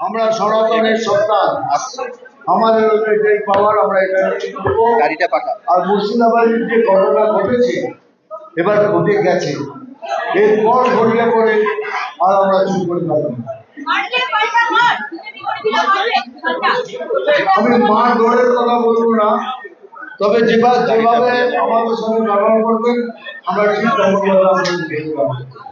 আমরা সনাতনের সন্তান। আমাদের এটাই পাওয়ার আমরা এখানে গাড়িটা পাঠা আর মুর্শিদাবাদের যে ঘটনা ঘটেছে এবার ঘটে গেছে। এরপর ঘটলে পরে আর আমরা চুপ করে থাকব আমি মা দৌড়ের কথা বলব না তবে যেভাবে যেভাবে আমাদের সঙ্গে ব্যবহার করবেন আমরা ঠিক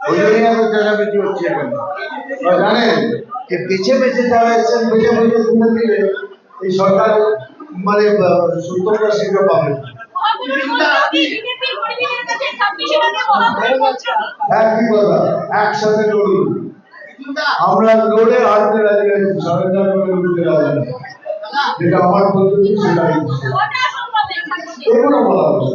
ওই জন্যই এত চেঁচামেচি হচ্ছে এখানে। জানেন যে বেছে বেছে যারা এসেছেন বেছে বেছে তুলে দিলে এই সরকার মানে সত্যটা সেটা পাবে। একই কথা একসাথে লড়ুন। আমরা লড়ে হারতে রাজি আছি সরকার করে লড়তে রাজি যেটা আমার পদ্ধতি সেটাই এগুলো বলা হচ্ছে।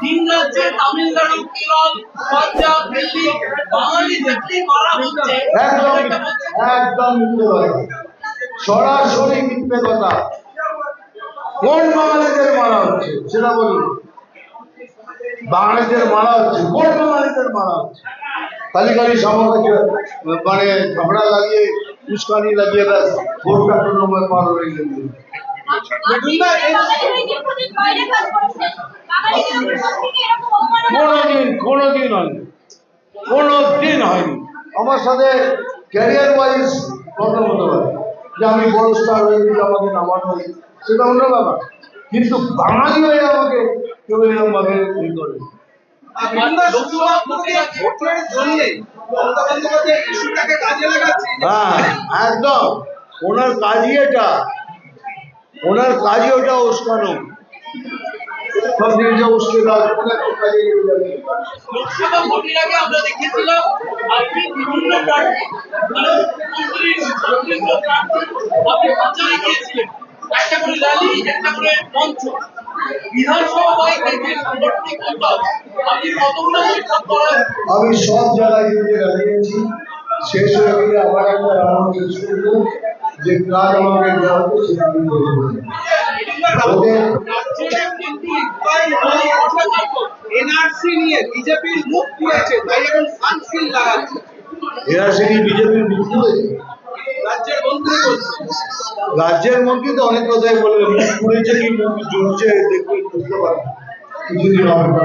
ভিন রাজ্যে তামিলনাড়ু কেরল পাঞ্জাব দিল্লি বাঙালি মারা হচ্ছে একদম সরাসরি মিথ্যে কথা। কোন বাঙালিদের মারা হচ্ছে সেটা বলুন। বাঙালিদের মারা হচ্ছে কোন বাঙালিদের মারা হচ্ছে? খালি খালি মানে ঝগড়া লাগিয়ে উস্কানি লাগিয়ে ব্যাস সময় পার হয়ে গেল কোনোদিন কোনোদিন হয়নি। কোনোদিন হয়নি। আমার সাথে ক্যারিয়ার ওয়াইজ প্রবলেম হতে পারে। যে আমি বড় স্টার হয়ে গেছি আমাকে নামানো সেটা অন্য ব্যাপার। কিন্তু বাঙালি হয়ে আমাকে কেউ এরকম ভাবে ই করে হ্যাঁ একদম। ওনার কাজই এটা। ওনার কাজই ওটা উস্কানো। সব জিনিসটা উস্কে দাও। কাজে যাবে। লোকসভা ভোটের আগে আমরা দেখেছিলাম আপনি বিভিন্ন প্রার্থী মানে মন্ত্রী মন্ত্রী প্রার্থী আপনি প্রচারে গিয়েছিলেন। একটা করে র্যালি একটা করে মঞ্চ। বিধানসভা বাইকে সাংগঠনিক উদ্যোগ আপনি কতগুলো বৈঠক করার আমি সব জায়গায় দাঁড়িয়েছি শেষ হয়ে গেলে আবার একটা রাউন্ড যে কাজ আমাকে দেওয়া হতো সেটা আমি করব এনআরসি নিয়ে বিজেপির মুখ খুলেছে তাই এখন সানসিল লাগাচ্ছে। এরা সেটি বিজেপির মুখ খুলেছে রাজ্যের মন্ত্রী রাজ্যের মন্ত্রী তো অনেক কথাই বললেন মুখ খুলেছে কি মুখ জ্বলছে দেখুন বুঝতে পারেন কিছুদিন অপেক্ষা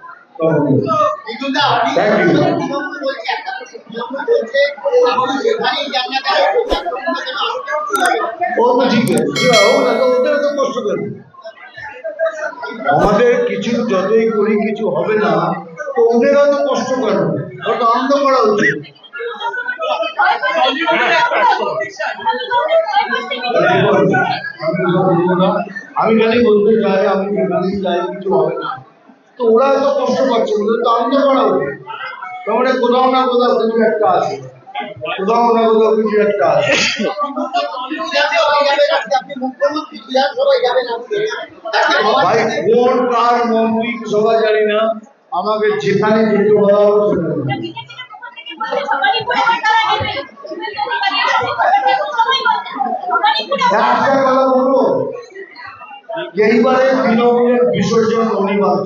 ওদের আমাদের কিছু যতই করি, কিছু হবে না, তো ওদেরও তো কষ্ট কেন ওরা আনন্দ করা উচিত। আমি খালি বলতে চাই, আমি এখানে চাই কিছু হবে না। তো ওরা এত কষ্ট পাচ্ছে, ওদের তো আনন্দ করা উচিত। মানে কোথাও না কোথাও কিছু একটা আছে। কোথাও না কোথাও কিছু একটা আছে। ভাই কোন কার মন্ত্রী সবাই জানি না। আমাকে যেখানে যেতে একটা কথা বলব? এইবারে বিসর্জন অনিবার্য।